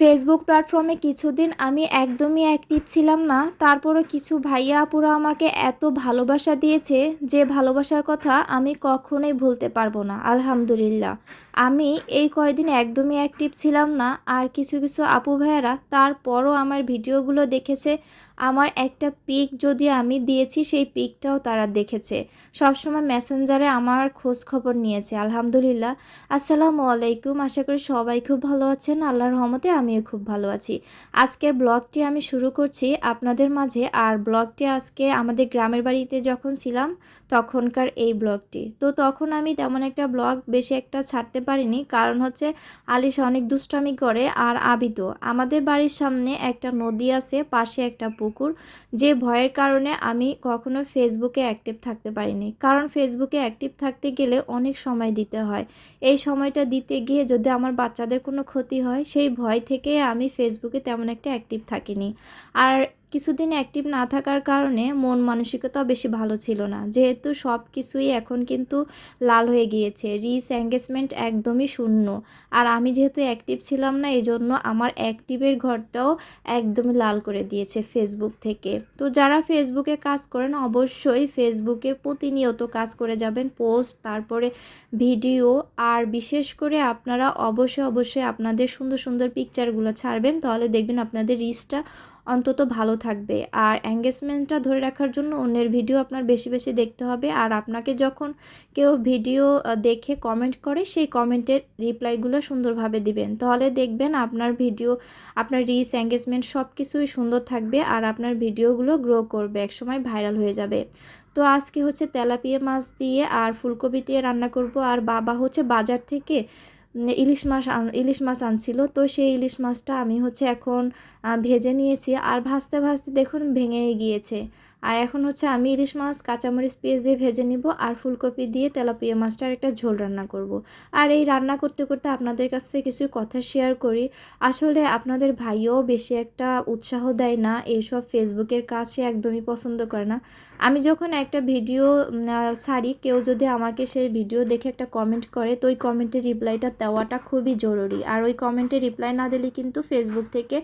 Facebook প্ল্যাটফর্মে কিছুদিন আমি একদমই অ্যাক্টিভ ছিলাম না। তারপরও কিছু ভাইয়া আপুরা আমাকে এত ভালোবাসা দিয়েছে যে ভালোবাসার কথা আমি কখনোই ভুলতে পারব না, আলহামদুলিল্লাহ। আমি এই কয়দিন একদমই অ্যাক্টিভ ছিলাম না। আর কিছু কিছু আপু ভাইয়ারা তারপরও আমার ভিডিওগুলো দেখেছে। আমার একটা পিক যদি আমি দিয়েছি, সেই পিকটাও তারা দেখেছে। সবসময় মেসেঞ্জারে আমার খোঁজ খবর নিয়েছে, আলহামদুলিল্লাহ। আসসালামু আলাইকুম। আশা করি সবাই খুব ভালো আছেন। আল্লাহর রহমতে আমিও খুব ভালো আছি। আজকের ব্লগটি আমি শুরু করছি আপনাদের মাঝে। আর ব্লগটি আজকে আমাদের গ্রামের বাড়িতে যখন ছিলাম, তখনকার এই ব্লগটি। তো তখন আমি তেমন একটা ব্লগ বেশি একটা ছাড়তে পারিনি। কারণ হচ্ছে আলিশা অনেক দুষ্টামি করে আর আবিদও আমাদের বাড়ির সামনে একটা নদী আছে, পাশে একটা পুকুর। যে ভয়ের কারণে আমি কখনো ফেসবুকে অ্যাক্টিভ থাকতে পারিনি। কারণ ফেসবুকে অ্যাক্টিভ থাকতে গেলে অনেক সময় দিতে হয়। এই সময়টা দিতে গিয়ে যদি আমার বাচ্চাদের কোনো ক্ষতি হয়, সেই ভয় থেকে আমি ফেসবুকে তেমন একটা অ্যাক্টিভ থাকিনি। আর কিছুদিন অ্যাক্টিভ না থাকার কারণে মন মানসিকতাও বেশি ভালো ছিল না। যেহেতু সব কিছুই এখন কিন্তু লাল হয়ে গিয়েছে রিস এঙ্গেজমেন্ট একদমই শূন্য। আর আমি যেহেতু অ্যাক্টিভ ছিলাম না এই জন্য আমার অ্যাক্টিভের ঘরটাও একদমই লাল করে দিয়েছে ফেসবুক থেকে। তো যারা ফেসবুকে কাজ করেন, অবশ্যই ফেসবুকে প্রতিনিয়ত কাজ করে যাবেন পোস্ট তারপরে ভিডিও আর বিশেষ করে আপনারা অবশ্যই অবশ্যই আপনাদের সুন্দর সুন্দর পিকচারগুলো ছাড়বেন, তাহলে দেখবেন আপনাদের রিচটা অন্তত ভালো থাকবে। আর এঙ্গেজমেন্টটা ধরে রাখার জন্য অন্যের ভিডিও আপনার বেশি বেশি দেখতে হবে। আর আপনাকে যখন কেউ ভিডিও দেখে কমেন্ট করে, সেই কমেন্টের রিপ্লাইগুলো সুন্দরভাবে দিবেন। তাহলে দেখবেন আপনার ভিডিও আপনার রিচ এঙ্গেজমেন্ট সব কিছুই সুন্দর থাকবে আর আপনার ভিডিওগুলো গ্রো করবে, একসময় ভাইরাল হয়ে যাবে। তো আজকে হচ্ছে তেলাপিয়া মাছ দিয়ে আর ফুলকপি দিয়ে রান্না করব। আর বাবা হচ্ছে বাজার থেকে ইলিশ মাছ ইলিশ মাছ আনছিল। তো সেই ইলিশ মাছটা আমি হচ্ছে এখন ভেজে নিয়েছি। আর ভাজতে ভাজতে দেখুন ভেঙে গিয়েছে। আর এখন হচ্ছে আমি ইলিশ মাছ, কাঁচামরিচ, পেঁয়াজ দিয়ে ভেজে নিব আর ফুলকপি দিয়ে তেলাপিয়া মাছটার একটা ঝোল রান্না করব। আর এই রান্না করতে করতে আপনাদের কাছে কিছু কথা শেয়ার করি। আসলে আপনাদের ভাইও বেশি একটা উৎসাহ দেয় না এইসব ফেসবুকের সে একদমই পছন্দ করে না। আমি যখন একটা ভিডিও ছাড়ি, কেউ যদি আমাকে সেই ভিডিও দেখে একটা কমেন্ট করে, তো ওই কমেন্টের রিপ্লাইটা দেওয়াটা খুবই জরুরি। আর ওই কমেন্টে রিপ্লাই না দিলে কিন্তু ফেসবুক থেকে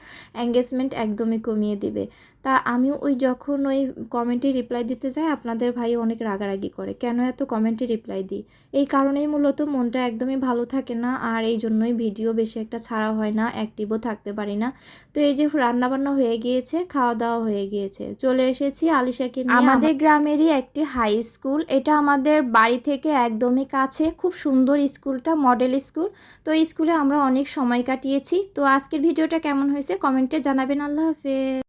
এঙ্গেজমেন্ট একদমই কমিয়ে দিবে। তা আমি ওই যখন ওই কমেন্টে রিপ্লাই দিতে যাই আপনাদের ভাই অনেক রাগারাগি করে। কেন এত কমেন্টে রিপ্লাই দিই? এই কারণেই মূলত মনটা একদমই ভালো থাকে না আর এই জন্যই ভিডিও বেশি একটা ছাড়া হয় না অ্যাক্টিভও থাকতে পারি না। তো এই যে রান্নাবান্না হয়ে গিয়েছে খাওয়া দাওয়া হয়ে গিয়েছে। চলে এসেছি আলিশাকে নিয়ে। আমাদের গ্রামেরই একটি হাই স্কুল এটা আমাদের বাড়ি থেকে একদমই কাছে খুব সুন্দর স্কুলটা মডেল স্কুল। তো স্কুলে আমরা অনেক সময় কাটিয়েছি। তো আজকের ভিডিওটা কেমন হয়েছে? কমেন্টে জানাবেন। আল্লাহ হাফেজ।